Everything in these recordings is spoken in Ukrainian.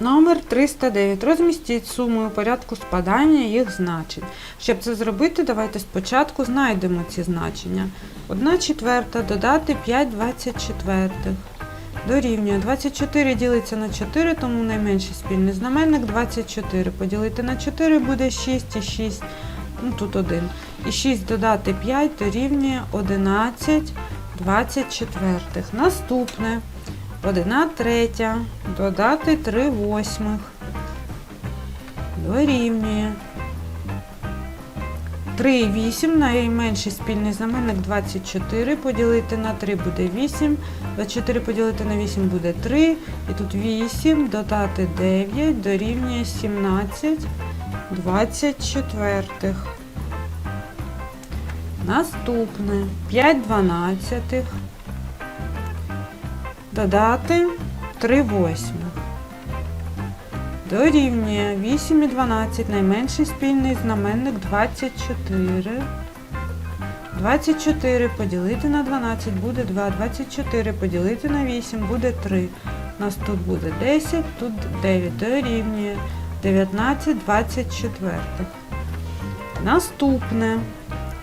Номер 309. Розмістіть суми у порядку спадання їх значень. Щоб це зробити, давайте спочатку знайдемо ці значення. 1 четверта додати 5 24. Дорівнює 24 ділиться на 4, тому найменший спільний знаменник 24. Поділити на 4 буде 6 і 6. Ну тут 1. І 6 додати 5 дорівнює 11 24. Наступне. 1 третя додати 3 восьмих. Дорівнює. 3 і 8, найменший спільний знаменник 24, поділити на 3 буде 8, 24 поділити на 8 буде 3, і тут 8, додати 9, дорівнює 17, 24. Наступне 5 дванадцятих додати 3 восьмих. Дорівнює 8 і 12, найменший спільний знаменник 24. 24 поділити на 12 буде 2, 24 поділити на 8 буде 3. У нас тут буде 10, тут 9 дорівнює 19, 24. Наступне.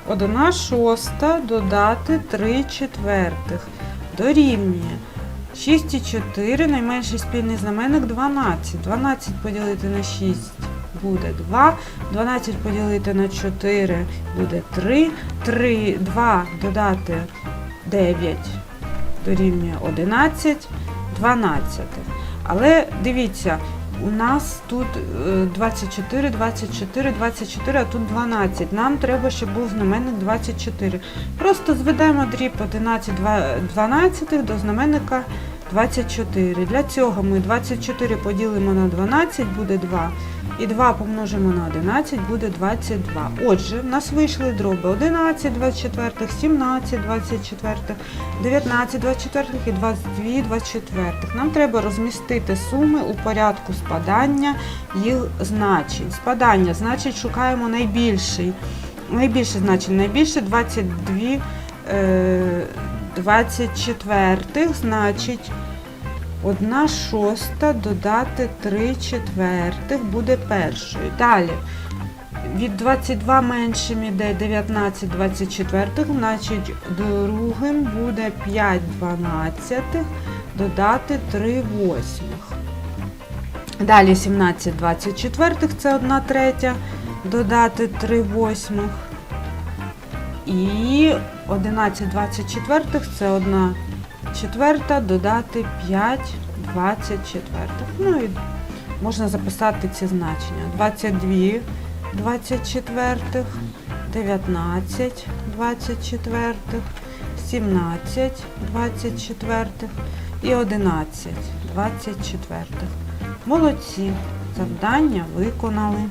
1 шоста додати 3 четвертих. Дорівнює 6 і 4, найменший спільний знаменник 12. 12 поділити на 6 буде 2. 12 поділити на 4 буде 3. 3, 2 додати 9 дорівнює 11, 12. Але дивіться, у нас тут е, 24, 24, 24, а тут 12. Нам треба, щоб був знаменник 24. Просто зведемо дріб 11 12 до знаменника 24. Для цього ми 24 поділимо на 12, буде 2. І 2 помножимо на 11, буде 22. Отже, в нас вийшли дроби 11 24, 17 24, 19 24 і 22 24. Нам треба розмістити суми у порядку спадання їх значень. Спадання, значить, шукаємо найбільший. Найбільше значення, найбільше 22 е, 24, значить 1 шоста додати 3 четвертих буде першою. Далі від 22 меншим іде 19 24, значить другим буде 5 дванадцятих додати 3 восьмих. Далі 17 24 це 1 третя додати 3 восьмих. І 11 24 це 1 четверта додати 5 24. Ну і можна записати ці значення. 22 24, 19 24, 17 24 і 11 24. Молодці. Завдання виконали.